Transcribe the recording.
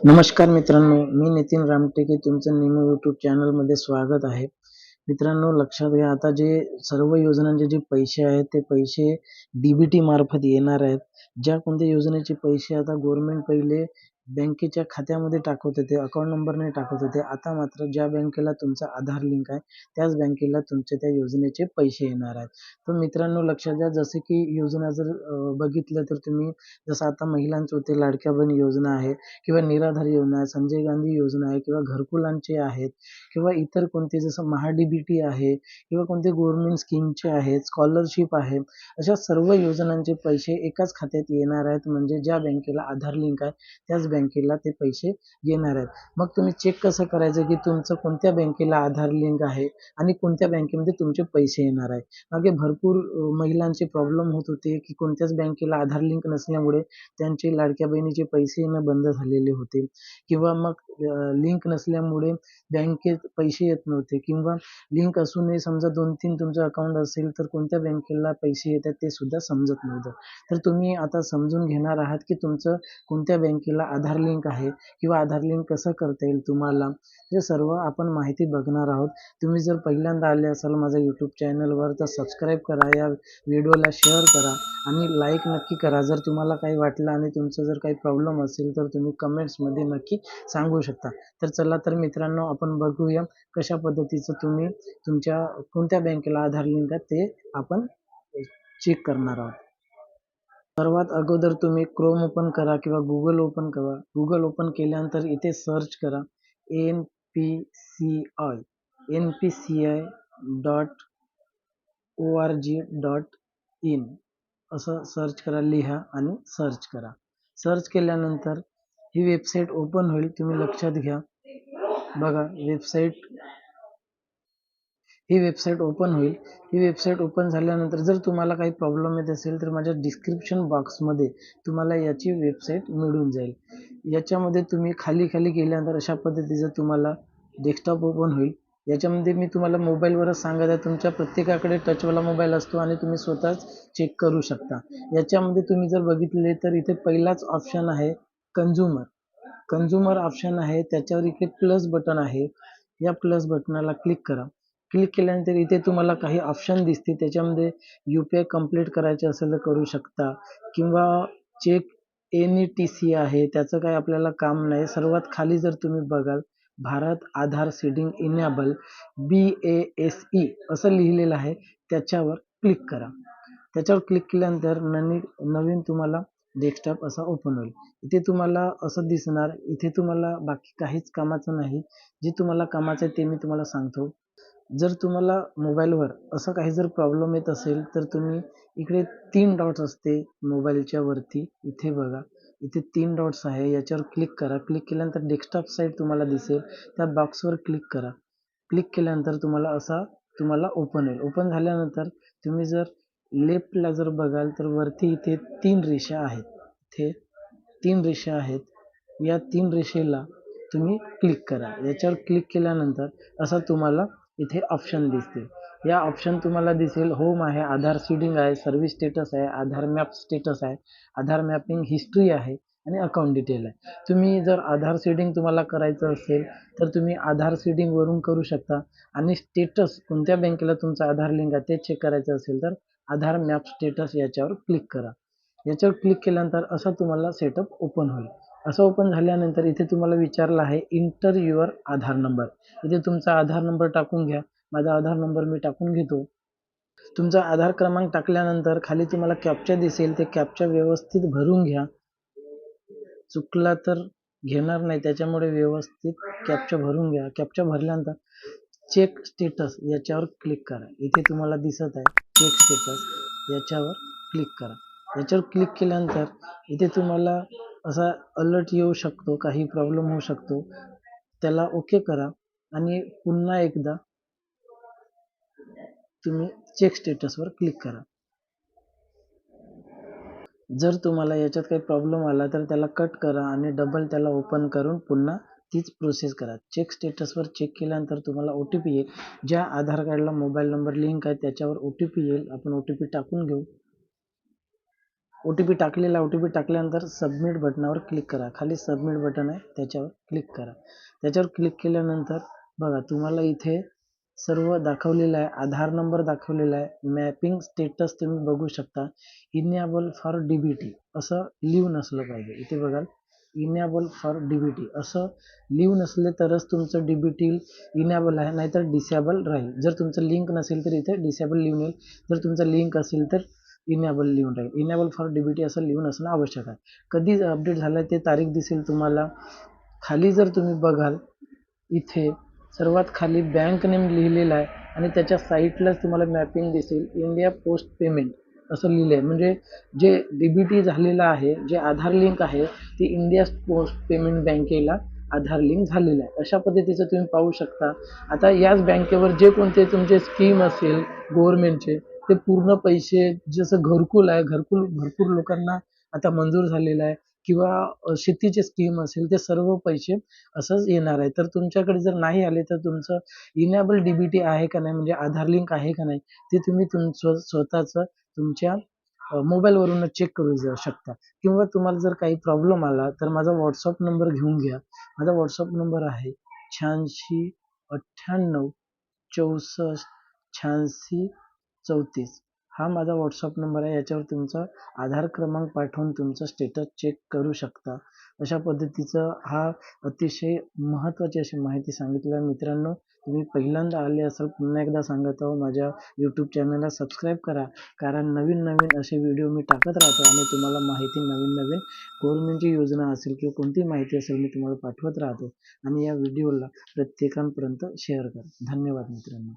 नमस्कार मित्रांनो मी नितीन रामटेके तुमचं निमो यूट्यूब चॅनलमध्ये स्वागत आहे. मित्रांनो लक्षात घ्या आता जे सर्व योजनांचे जे पैसे आहेत ते पैसे डी बी टी मार्फत येणार आहेत. ज्या कोणत्या योजनेचे पैसे आता गव्हर्नमेंट पहिले बँकेच्या खात्यामध्ये टाकत होते अकाउंट नंबरने टाकत होते. आता मात्र ज्या बँकेला तुमचा आधार लिंक आहे त्याच बँकेला तुमचे त्या योजनेचे पैसे येणार आहेत. तर मित्रांनो लक्षात घ्या जसे की योजना जर बघितलं तर तुम्ही जसं आता महिलांचे होते लाडक्या बहीण योजना आहे किंवा निराधार योजना आहे संजय गांधी योजना आहे किंवा घरकुलांचे आहेत किंवा इतर कोणते जसं महाडीबीटी बी टी आहे किंवा कोणते गव्हर्नमेंट स्कीमचे आहेत स्कॉलरशिप आहे अशा सर्व योजनांचे पैसे एकाच खात्यात येणार आहेत. म्हणजे ज्या बँकेला आधार लिंक आहे त्याच बँक बँकेला ते पैसे येणार आहेत. मग तुम्ही चेक कसं करायचं की तुमचं कोणत्या बँकेला आधार लिंक आहे आणि कोणत्या बँकेमध्ये तुमचे पैसे येणार आहे मागे भरपूर महिलांचे प्रॉब्लेम होत होते की कोणत्याच बँकेला आधार लिंक नसल्यामुळे त्यांचे लाडक्या बहिणीचे पैसे येणं बंद झालेले होते. किंवा मग लिंक नसल्यामुळे बँकेत पैसे येत नव्हते किंवा लिंक असूनही समजा दोन तीन तुमचं अकाउंट असेल तर कोणत्या बँकेला पैसे येतात ते सुद्धा समजत नव्हतं. तर तुम्ही आता समजून घेणार आहात की तुमचं कोणत्या बँकेला आधार लिंक आहे किंवा आधार लिंक कसं करता येईल तुम्हाला. हे सर्व आपण माहिती बघणार आहोत. तुम्ही जर पहिल्यांदा आले असाल माझ्या यूट्यूब चॅनलवर तर सबस्क्राईब करा या व्हिडिओला शेअर करा आणि लाईक नक्की करा. जर तुम्हाला काही वाटलं आणि तुमचं जर काही प्रॉब्लेम असेल तर तुम्ही कमेंट्समध्ये नक्की सांगू शकता. तर चला तर मित्रांनो आपण बघूया कशा पद्धतीचं तुम्ही तुमच्या कोणत्या बँकेला आधार लिंक आहे ते आपण चेक करणार आहोत. सर्वात अगोदर तुम्ही क्रोम ओपन करा किंवा गुगल ओपन करा. गुगल ओपन केल्यानंतर इथे सर्च करा N P C I N P C I dot O R G dot in असं सर्च करा लिहा आणि सर्च करा. सर्च केल्यानंतर ही वेबसाईट ओपन होईल तुम्ही लक्षात घ्या. बघा वेबसाईट ही वेबसाईट ओपन होईल. ही वेबसाईट ओपन झाल्यानंतर जर तुम्हाला काही प्रॉब्लेम येत असेल तर माझ्या डिस्क्रिप्शन बॉक्समध्ये तुम्हाला याची वेबसाईट मिळून जाईल. याच्यामध्ये तुम्ही खाली खाली गेल्यानंतर अशा पद्धतीचं तुम्हाला डेस्कटॉप ओपन होईल. याच्यामध्ये मी तुम्हाला मोबाईलवरच सांगत आहे तुमच्या प्रत्येकाकडे टचवाला मोबाईल असतो आणि तुम्ही स्वतःच चेक करू शकता. याच्यामध्ये तुम्ही जर बघितले तर इथे पहिलाच ऑप्शन आहे कन्झ्युमर कन्झ्युमर ऑप्शन आहे त्याच्यावर इथे प्लस बटन आहे. या प्लस बटनाला क्लिक करा. क्लिक केल्यानंतर इथे तुम्हाला काही ऑप्शन दिसतील. त्याच्यामध्ये यू पी आय कंप्लीट करायचे असेल तर करू शकता. किंवा चेक एन टी सी आहे त्याचं काही आपल्याला काम नाही. सर्वात खाली जर तुम्ही बघाल Bharat Aadhaar seeding enable B A S E असं लिहिलेलं आहे. त्याच्यावर क्लिक करा. त्याच्यावर क्लिक केल्यानंतर ननी नवीन तुम्हाला डेस्कटॉप असा ओपन होईल. इथे तुम्हाला असं दिसणार इथे तुम्हाला बाकी काहीच कामाचं नाही. जे तुम्हाला कामाचं आहे ते मी तुम्हाला सांगतो. जर तुम्हाला मोबाईलवर असं काही जर प्रॉब्लेम येत असेल तर तुम्ही इकडे तीन डॉट्स असते मोबाईलच्या वरती. इथे बघा इथे तीन डॉट्स आहे. याच्यावर क्लिक करा. क्लिक केल्यानंतर डेस्कटॉप साईड तुम्हाला दिसेल. त्या बॉक्सवर क्लिक करा. क्लिक केल्यानंतर तुम्हाला असा तुम्हाला ओपन होईल. ओपन झाल्यानंतर तुम्ही जर लेफ्टला जर बघाल तर वरती इथे तीन रेषा आहेत. इथे तीन रेषा आहेत. या तीन रेषेला तुम्ही क्लिक करा. याच्यावर क्लिक केल्यानंतर असा तुम्हाला इथे ऑप्शन दिसतील या ऑप्शन तुम्हाला दिसेल होम आहे आधार सीडिंग आहे सर्व्हिस स्टेटस आहे आधार मॅप स्टेटस आहे. आधार मॅपिंग हिस्ट्री आहे. आणि अकाउंट डिटेल आहे. तुम्ही जर आधार सीडिंग तुम्हाला करायचं असेल तर तुम्ही आधार सीडिंगवरून करू शकता. आणि स्टेटस कोणत्या बँकेला तुमचा आधार लिंक आहे ते चेक करायचं असेल तर आधार मॅप स्टेटस याच्यावर क्लिक करा. याच्यावर क्लिक केल्यानंतर असा तुम्हाला सेटअप ओपन होईल. असं ओपन झाल्यानंतर इथे तुम्हाला विचारलं आहे इंटर युअर आधार नंबर इथे तुमचा आधार नंबर टाकून घ्या. माझा आधार नंबर मी टाकून घेतो. तुमचा आधार क्रमांक टाकल्यानंतर खाली तुम्हाला कॅप्चा दिसेल. ते कॅप्चा व्यवस्थित भरून घ्या. चुकला तर घेणार नाही. त्याच्यामुळे व्यवस्थित कॅप्चा भरून घ्या. कॅप्चा भरल्यानंतर चेक स्टेटस याच्यावर क्लिक करा. इथे तुम्हाला दिसत आहे चेक स्टेटस याच्यावर क्लिक करा. याच्यावर क्लिक केल्यानंतर इथे तुम्हाला असा अलर्ट येऊ शकतो काही प्रॉब्लेम होऊ शकतो. त्याला ओके करा आणि पुन्हा एकदा तुम्ही चेक स्टेटसवर क्लिक करा. जर तुम्हाला याच्यात काही प्रॉब्लेम आला तर त्याला कट करा आणि डबल त्याला ओपन करून पुन्हा तीच प्रोसेस करा. चेक स्टेटसवर चेक केल्यानंतर तुम्हाला ओ टी पी येईल. ज्या आधार कार्डला मोबाईल नंबर लिंक आहे त्याच्यावर ओ टी पी येईल. आपण ओ टी पी टाकून घेऊ. ओ टी पी टाकलेला ओ टी पी टाकल्यानंतर सबमिट बटनावर क्लिक करा. खाली सबमिट बटन आहे त्याच्यावर क्लिक करा. त्याच्यावर क्लिक केल्यानंतर बघा तुम्हाला इथे सर्व दाखवलेलं आहे आधार नंबर दाखवलेला आहे मॅपिंग स्टेटस तुम्ही बघू शकता. Enable for D B T असं लिहून असलं पाहिजे. इथे बघाल enable for D B T असं लिव नसले तरच तुमचं डी बी टी इनेबल आहे नाहीतर डिसेबल राहील. जर तुमचं लिंक नसेल तर इथे डिसेबल लिहून येईल. जर तुमचं लिंक असेल तर इनेबल लिहून राहील. Enable for D B T असं लिहून असणं आवश्यक आहे. कधी अपडेट झालं ते तारीख दिसेल तुम्हाला. खाली जर तुम्ही बघाल इथे सर्वात खाली बँक नेम लिहिलेला आहे आणि त्याच्या साईटलाच तुम्हाला मॅपिंग दिसेल. इंडिया पोस्ट पेमेंट असं लिहिलं आहे म्हणजे जे डी बी टी झालेलं आहे जे आधार लिंक आहे ती इंडिया पोस्ट पेमेंट बँकेला आधार लिंक झालेलं आहे. अशा पद्धतीचं तुम्ही पाहू शकता. आता याच बँकेवर जे कोणते तुमचे स्कीम असेल गव्हर्मेंटचे ते पूर्ण पैसे जसं घरकुल आहे घरकुल भरपूर लोकांना आता मंजूर झालेलं आहे. किंवा शेतीचे स्कीम असेल ते सर्व पैसे असंच येणार आहे. तर तुमच्याकडे जर नाही आले तर तुमचं इनेबल डी बी टी आहे का नाही म्हणजे आधार लिंक आहे का नाही ते तुम्ही तुमचं स्वतःचं तुमच्या मोबाईलवरून चेक करू जा- शकता. किंवा तुम्हाला जर काही प्रॉब्लेम आला तर माझा व्हॉट्सअप नंबर घेऊन घ्या. माझा व्हॉट्सअप नंबर आहे शहाऐंशी अठ्ठ्याण्णव चौसष्ट शहाऐंशी चौतीस. हा माझा व्हॉट्सअप नंबर आहे. याच्यावर तुमचा आधार क्रमांक पाठवून तुमचं स्टेटस चेक करू शकता. अशा पद्धतीचं हा अतिशय महत्त्वाची अशी माहिती सांगितली आहे. मित्रांनो तुम्ही पहिल्यांदा आले असाल पुन्हा एकदा सांगत आहो माझ्या यूट्यूब चॅनलला सबस्क्राईब करा. कारण नवीन नवीन असे व्हिडिओ मी टाकत राहतो आणि तुम्हाला माहिती नवीन नवीन गव्हर्नमेंटची योजना असेल किंवा कोणती माहिती असेल मी तुम्हाला पाठवत राहतो. आणि या व्हिडिओला प्रत्येकांपर्यंत शेअर करा. धन्यवाद मित्रांनो.